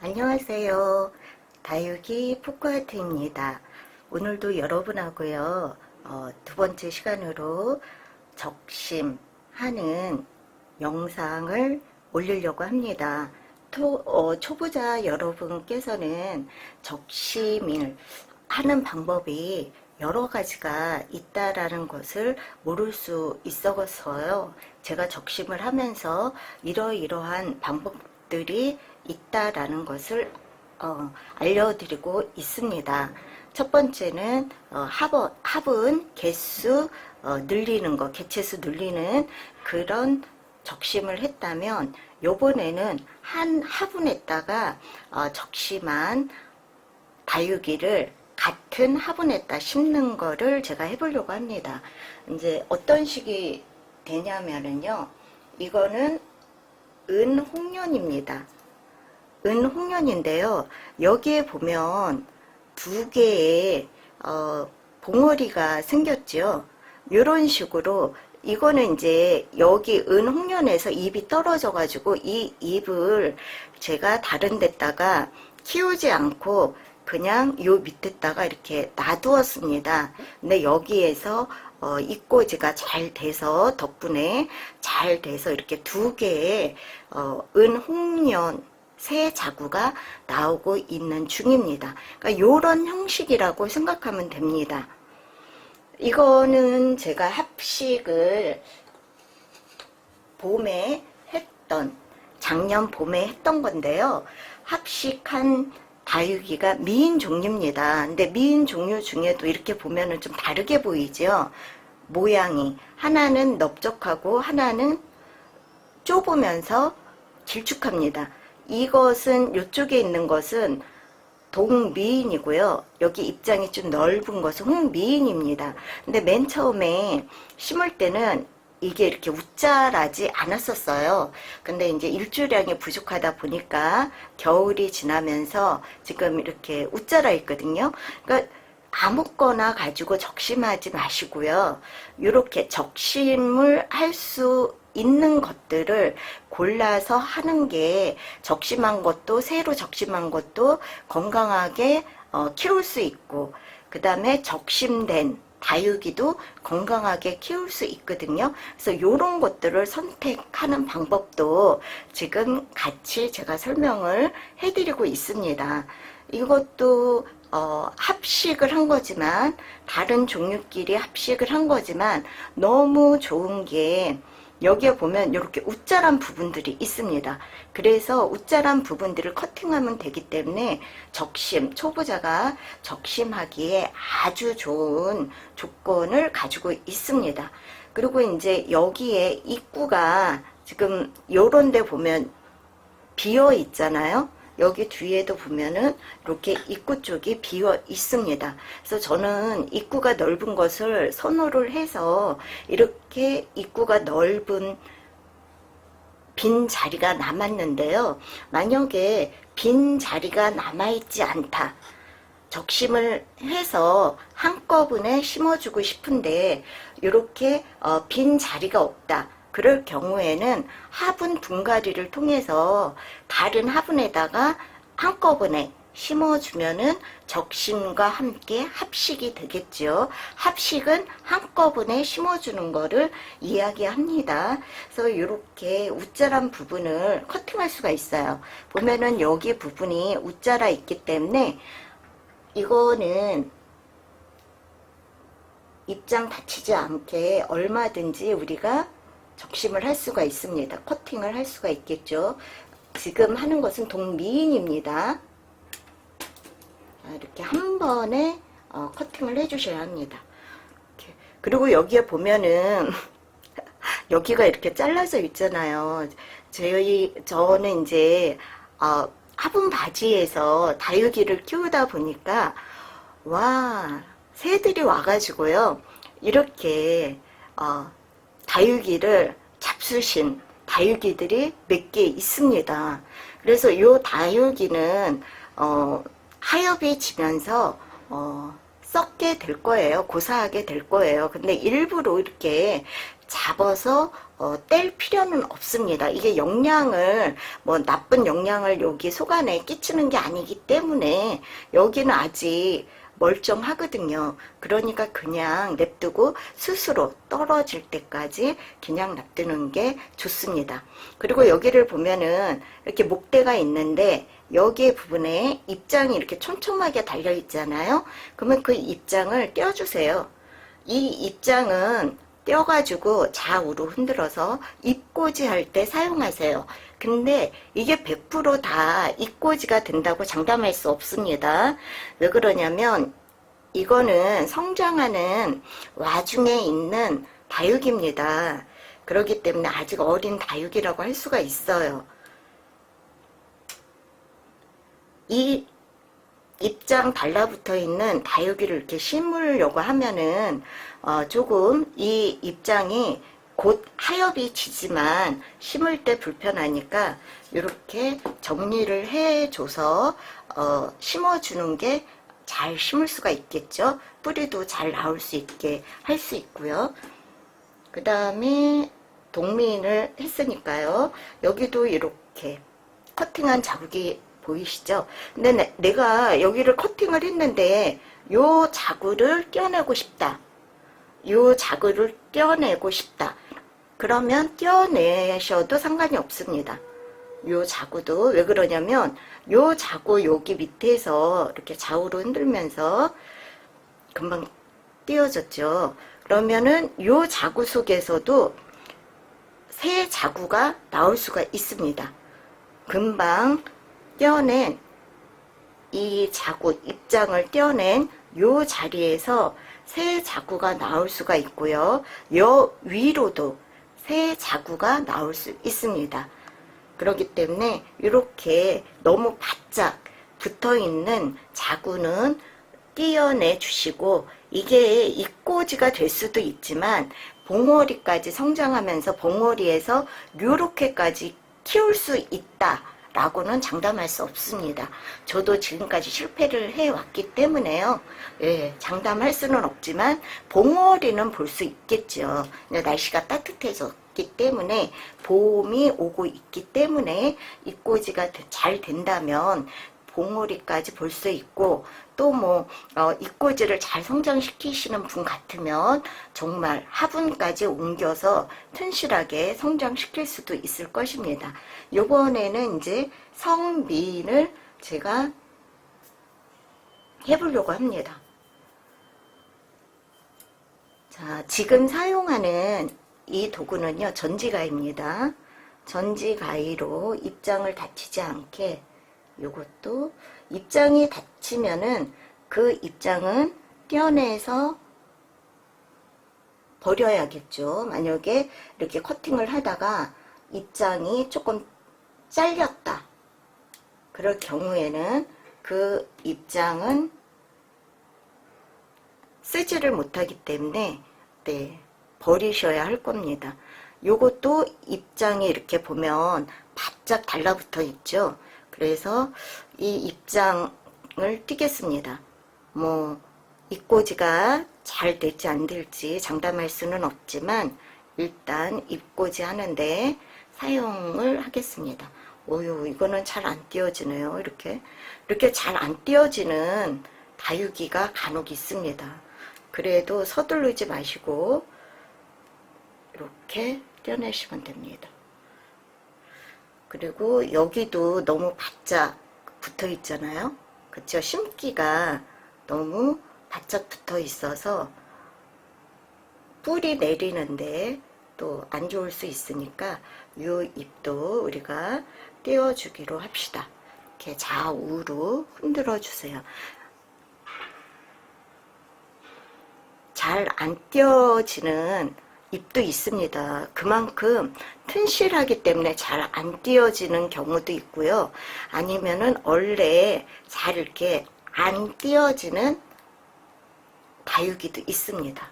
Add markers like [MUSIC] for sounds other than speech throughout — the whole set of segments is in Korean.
안녕하세요. 다육이 포크아트입니다. 오늘도 여러분하고요, 어, 두 번째 시간으로 적심하는 영상을 올리려고 합니다. 토- 어, 초보자 여러분께서는 적심을 하는 방법이 여러 가지가 있다라는 것을 모를 수 있어서요. 제가 적심을 하면서 이러이러한 방법 들이 있다라는 것을 어, 알려드리고 있습니다. 첫 번째는 어, 합어, 합은 개수 어, 늘리는 거, 개체수 늘리는 그런 적심을 했다면 요번에는 한 화분에다가 어, 적심한 다육이를 같은 화분에다 심는 거를 제가 해보려고 합니다. 이제 어떤 식이 되냐면은요, 이거는 은홍련입니다. 은홍련인데요. 여기에 보면 두 개의 어, 봉오리가 생겼죠. 이런 식으로 이거는 이제 여기 은홍련에서 잎이 떨어져 가지고 이 잎을 제가 다른 데다가 키우지 않고 그냥 요 밑에다가 이렇게 놔두었습니다. 근데 여기에서 어, 입꼬지가 잘 돼서 덕분에 잘 돼서 이렇게 두 개의 어, 은홍련 새 자구가 나오고 있는 중입니다. 그러니까 이런 형식이라고 생각하면 됩니다. 이거는 제가 합식을 봄에 했던 작년 봄에 했던 건데요. 합식한 다육이가 미인 종류입니다. 근데 미인 종류 중에도 이렇게 보면은 좀 다르게 보이죠. 모양이 하나는 넓적하고 하나는 좁으면서 길쭉합니다. 이것은 이쪽에 있는 것은 동미인이고요. 여기 입장이 좀 넓은 것은 홍미인입니다. 근데 맨 처음에 심을 때는 이게 이렇게 웃자라지 않았었어요. 근데 이제 일주량이 부족하다 보니까 겨울이 지나면서 지금 이렇게 웃자라 있거든요. 그러니까 아무거나 가지고 적심하지 마시고요. 이렇게 적심을 할 수 있는 것들을 골라서 하는 게 적심한 것도 새로 적심한 것도 건강하게 어, 키울 수 있고 그 다음에 적심된 다육이도 건강하게 키울 수 있거든요. 그래서 이런 것들을 선택하는 방법도 지금 같이 제가 설명을 해드리고 있습니다. 이것도 어, 합식을 한 거지만 다른 종류끼리 합식을 한 거지만 너무 좋은 게 여기에 보면 이렇게 웃자란 부분들이 있습니다. 그래서 웃자란 부분들을 커팅하면 되기 때문에 적심, 초보자가 적심하기에 아주 좋은 조건을 가지고 있습니다. 그리고 이제 여기에 입구가 지금 요런 데 보면 비어 있잖아요. 여기 뒤에도 보면은 이렇게 입구 쪽이 비어 있습니다. 그래서 저는 입구가 넓은 것을 선호를 해서 이렇게 입구가 넓은 빈 자리가 남았는데요. 만약에 빈 자리가 남아있지 않다. 적심을 해서 한꺼번에 심어주고 싶은데 이렇게 어, 빈 자리가 없다. 그럴 경우에는 화분 분갈이를 통해서 다른 화분에다가 한꺼번에 심어주면은 적심과 함께 합식이 되겠죠. 합식은 한꺼번에 심어주는 거를 이야기합니다. 그래서 이렇게 웃자란 부분을 커팅할 수가 있어요. 보면은 여기 부분이 웃자라 있기 때문에 이거는 입장 다치지 않게 얼마든지 우리가 적심을 할 수가 있습니다. 커팅을 할 수가 있겠죠. 지금 하는 것은 동미인입니다. 자, 이렇게 한 번에 어, 커팅을 해주셔야 합니다. 이렇게. 그리고 여기에 보면은 [LAUGHS] 여기가 이렇게 잘라져 있잖아요. 저희 저는 이제 어, 화분 바지에서 다육이를 키우다 보니까 와 새들이 와가지고요 이렇게 어, 다육이를 잡수신 다육이들이 몇 개 있습니다. 그래서 이 다육이는 어, 하엽이 지면서 어, 썩게 될 거예요. 고사하게 될 거예요. 근데 일부러 이렇게 잡아서 어, 뗄 필요는 없습니다. 이게 영양을 뭐 나쁜 영양을 여기 속안에 끼치는 게 아니기 때문에 여기는 아직 멀쩡하거든요. 그러니까 그냥 냅두고 스스로 떨어질 때까지 그냥 놔두는 게 좋습니다. 그리고 여기를 보면은 이렇게 목대가 있는데 여기 부분에 입장이 이렇게 촘촘하게 달려 있잖아요. 그러면 그 입장을 떼어주세요. 이 입장은 떼어가지고 좌우로 흔들어서 입꼬지 할 때 사용하세요. 근데 이게 100%다 입꼬지가 된다고 장담할 수 없습니다. 왜 그러냐면 이거는 성장하는 와중에 있는 다육입니다. 그렇기 때문에 아직 어린 다육이라고 할 수가 있어요. 이 입장 달라붙어 있는 다육이를 이렇게 심으려고 하면은 어, 조금 이 입장이 곧 하엽이 지지만 심을 때 불편하니까 이렇게 정리를 해줘서 어, 심어주는 게 잘 심을 수가 있겠죠. 뿌리도 잘 나올 수 있게 할 수 있고요. 그 다음에 동미인을 했으니까요. 여기도 이렇게 커팅한 자국이 보이시죠? 근데 내, 내가 여기를 커팅을 했는데 요 자구를 떼어내고 싶다. 요 자구를 떼어내고 싶다. 그러면 떼어내셔도 상관이 없습니다. 요 자구도 왜 그러냐면 요 자구 여기 밑에서 이렇게 좌우로 흔들면서 금방 띄어졌죠. 그러면은 요 자구 속에서도 새 자구가 나올 수가 있습니다. 금방 떼어낸 이 자구 입장을 떼어낸 요 자리에서 새 자구가 나올 수가 있고요. 요 위로도 새 자구가 나올 수 있습니다. 그렇기 때문에 이렇게 너무 바짝 붙어 있는 자구는 띄어내 주시고 이게 입꼬지가 될 수도 있지만 봉오리까지 성장하면서 봉오리에서 이렇게까지 키울 수 있다. 라고는 장담할 수 없습니다. 저도 지금까지 실패를 해왔기 때문에요. 예, 장담할 수는 없지만 봉오리는 볼 수 있겠죠. 날씨가 따뜻해졌기 때문에 봄이 오고 있기 때문에 입꼬지가 잘 된다면 봉오리까지 볼 수 있고 또뭐 어, 입꼬지를 잘 성장시키시는 분 같으면 정말 화분까지 옮겨서 튼실하게 성장시킬 수도 있을 것입니다. 요번에는 이제 성미인을 제가 해보려고 합니다. 자, 지금 사용하는 이 도구는요, 전지가입니다. 전지가위로 입장을 다치지 않게 요것도 입장이 닫히면은 그 입장은 떼어내서 버려야겠죠. 만약에 이렇게 커팅을 하다가 입장이 조금 잘렸다. 그럴 경우에는 그 입장은 쓰지를 못하기 때문에 네, 버리셔야 할 겁니다. 요것도 입장이 이렇게 보면 바짝 달라붙어 있죠. 그래서 이 입장을 띄겠습니다. 뭐 입꼬지가 잘 될지 안 될지 장담할 수는 없지만 일단 입꼬지 하는데 사용을 하겠습니다. 오유 이거는 잘 안 띄어지네요. 이렇게 이렇게 잘 안 띄어지는 다육이가 간혹 있습니다. 그래도 서두르지 마시고 이렇게 떼어내시면 됩니다. 그리고 여기도 너무 바짝 붙어 있잖아요. 그쵸? 심기가 너무 바짝 붙어 있어서 뿌리 내리는데 또 안 좋을 수 있으니까 이 잎도 우리가 떼어주기로 합시다. 이렇게 좌우로 흔들어 주세요. 잘안 떼어지는 잎도 있습니다. 그만큼 튼실하기 때문에 잘 안 띄어지는 경우도 있고요. 아니면은 원래 잘 이렇게 안 띄어지는 다육이도 있습니다.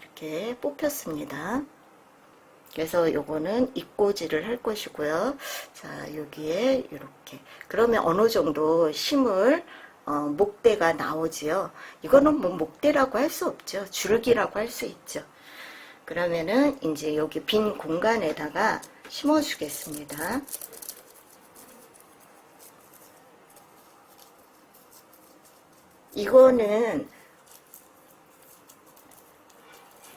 이렇게 뽑혔습니다. 그래서 요거는 입꼬지를 할 것이고요. 자, 여기에 이렇게. 그러면 어느 정도 심을 어, 목대가 나오지요. 이거는 뭐 목대라고 할 수 없죠. 줄기라고 할 수 있죠. 그러면은 이제 여기 빈 공간에다가 심어 주겠습니다. 이거는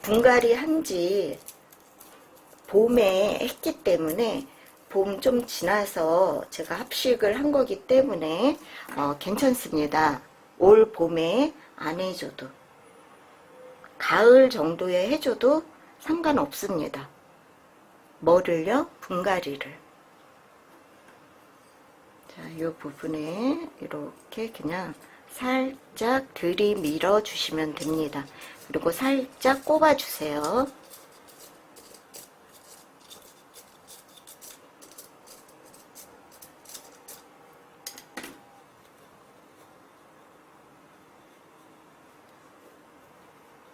분갈이 한지 봄에 했기 때문에 봄 좀 지나서 제가 합식을 한 거기 때문에 어, 괜찮습니다. 올 봄에 안 해줘도 가을 정도에 해줘도 상관없습니다. 뭐를요? 분갈이를. 자, 이 부분에 이렇게 그냥 살짝 들이밀어 주시면 됩니다. 그리고 살짝 꼽아 주세요.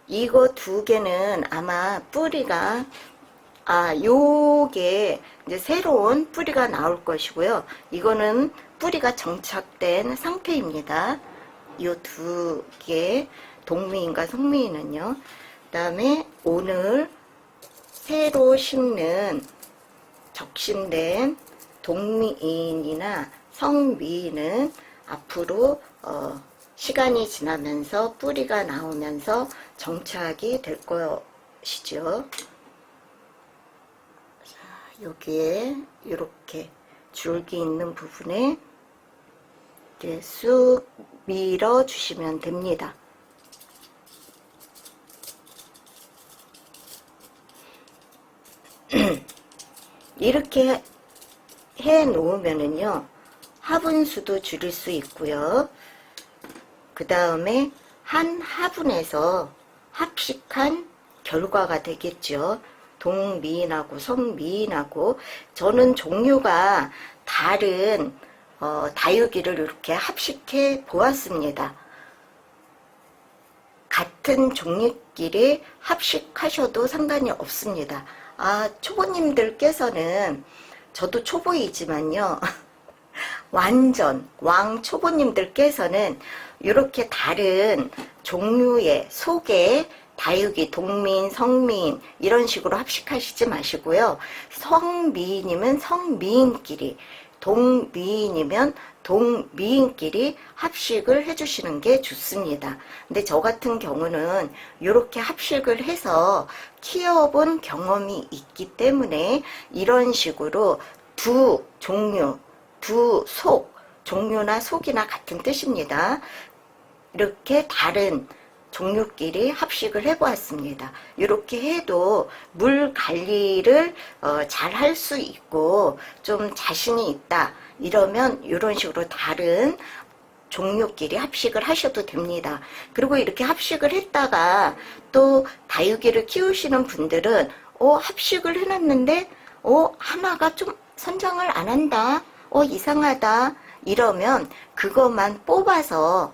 이거 두 개는 아마 뿌리가 아 요게 이제 새로운 뿌리가 나올 것이고요. 이거는 뿌리가 정착된 상태입니다. 요두개 동미인과 성미인은요. 그 다음에 오늘 새로 심는 적신된 동미인이나 성미인은 앞으로 어, 시간이 지나면서 뿌리가 나오면서 정착이 될 것이죠. 자, 여기에 이렇게 줄기 있는 부분에 이렇게 쑥 밀어 주시면 됩니다. [CLEARS THROAT] 이렇게 해 놓으면은요, 화분수도 줄일 수 있고요. 그 다음에 한 화분에서 합식한 결과가 되겠죠. 동미인하고 성미인하고 저는 종류가 다른 어, 다육이를 이렇게 합식해 보았습니다. 같은 종류끼리 합식하셔도 상관이 없습니다. 아, 초보님들께서는 저도 초보이지만요. [LAUGHS] 완전 왕 초보님들께서는 이렇게 다른 종류의 속에 다육이, 동민, 성민 이런 식으로 합식하시지 마시고요. 성미인이면 성미인끼리, 동미인이면 동미인끼리 합식을 해주시는 게 좋습니다. 근데 저 같은 경우는 이렇게 합식을 해서 키워본 경험이 있기 때문에 이런 식으로 두 종류, 두 속, 종류나 속이나 같은 뜻입니다. 이렇게 다른 종류끼리 합식을 해보았습니다. 이렇게 해도 물 관리를 어, 잘할 수 있고 좀 자신이 있다 이러면 이런 식으로 다른 종류끼리 합식을 하셔도 됩니다. 그리고 이렇게 합식을 했다가 또 다육이를 키우시는 분들은 어 합식을 해놨는데 어 하나가 좀 선장을 안 한다 어 이상하다 이러면 그것만 뽑아서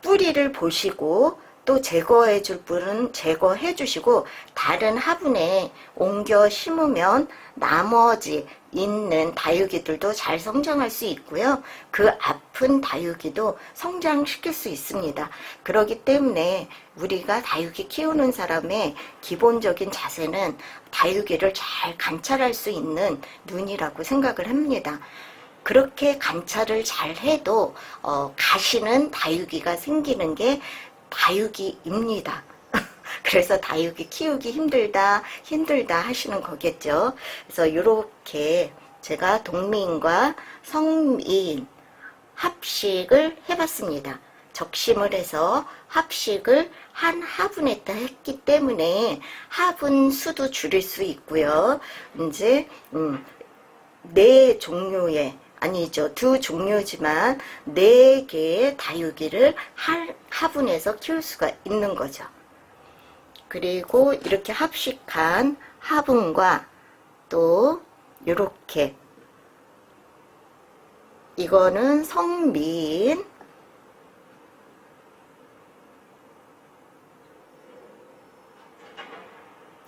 뿌리를 보시고 또 제거해 줄 분은 제거해 주시고 다른 화분에 옮겨 심으면 나머지 있는 다육이들도 잘 성장할 수 있고요. 그 아픈 다육이도 성장시킬 수 있습니다. 그렇기 때문에 우리가 다육이 키우는 사람의 기본적인 자세는 다육이를 잘 관찰할 수 있는 눈이라고 생각을 합니다. 그렇게 관찰을 잘 해도 어, 가시는 다육이가 생기는 게 다육이입니다. [LAUGHS] 그래서 다육이 키우기 힘들다, 힘들다 하시는 거겠죠. 그래서 이렇게 제가 동미인과 성미인 합식을 해봤습니다. 적심을 해서 합식을 한 화분에다 했기 때문에 화분 수도 줄일 수 있고요. 이제 음, 네 종류의 아니죠. 두 종류지만 네 개의 다육이를 한 화분에서 키울 수가 있는 거죠. 그리고 이렇게 합식한 화분과 또 이렇게 이거는 성미인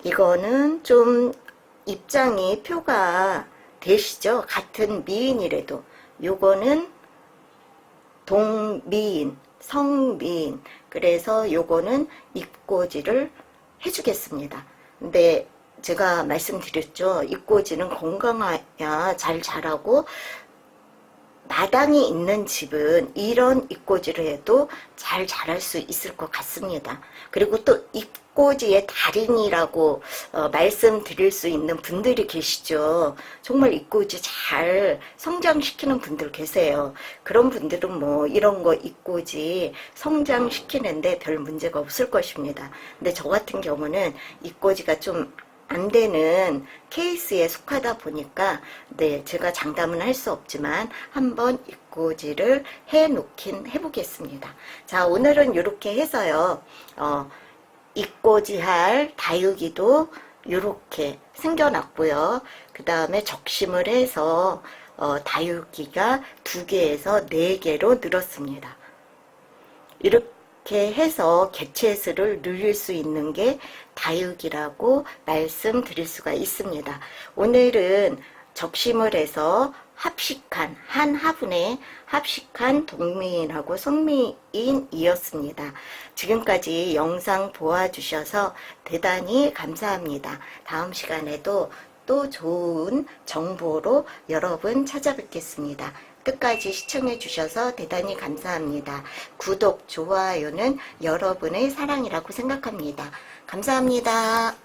이거는 좀 입장이 표가 되시죠? 같은 미인이라도 요거는 동미인, 성미인. 그래서 요거는 입꼬지를 해주겠습니다. 근데 제가 말씀드렸죠. 입꼬지는 건강해야 잘 자라고 마당이 있는 집은 이런 입꼬지를 해도 잘 자랄 수 있을 것 같습니다. 그리고 또 입꼬지의 달인이라고 어, 말씀드릴 수 있는 분들이 계시죠. 정말 입꼬지 잘 성장시키는 분들 계세요. 그런 분들은 뭐 이런 거 입꼬지 성장시키는데 별 문제가 없을 것입니다. 근데 저 같은 경우는 입꼬지가 좀 안 되는 케이스에 속하다 보니까 네 제가 장담은 할 수 없지만 한번 입꼬지를 해 놓긴 해보겠습니다. 자 오늘은 이렇게 해서요 어, 입꼬지 할 다육이도 이렇게 생겨났고요. 그 다음에 적심을 해서 어, 다육이가 두 개에서 네 개로 늘었습니다. 이렇게 해서 개체 수를 늘릴 수 있는 게 다육이라고 말씀드릴 수가 있습니다. 오늘은 적심을 해서 합식한 한 화분에 합식한 동미인하고 성미인이었습니다. 지금까지 영상 보아주셔서 대단히 감사합니다. 다음 시간에도 또 좋은 정보로 여러분 찾아뵙겠습니다. 끝까지 시청해 주셔서 대단히 감사합니다. 구독, 좋아요는 여러분의 사랑이라고 생각합니다. 감사합니다.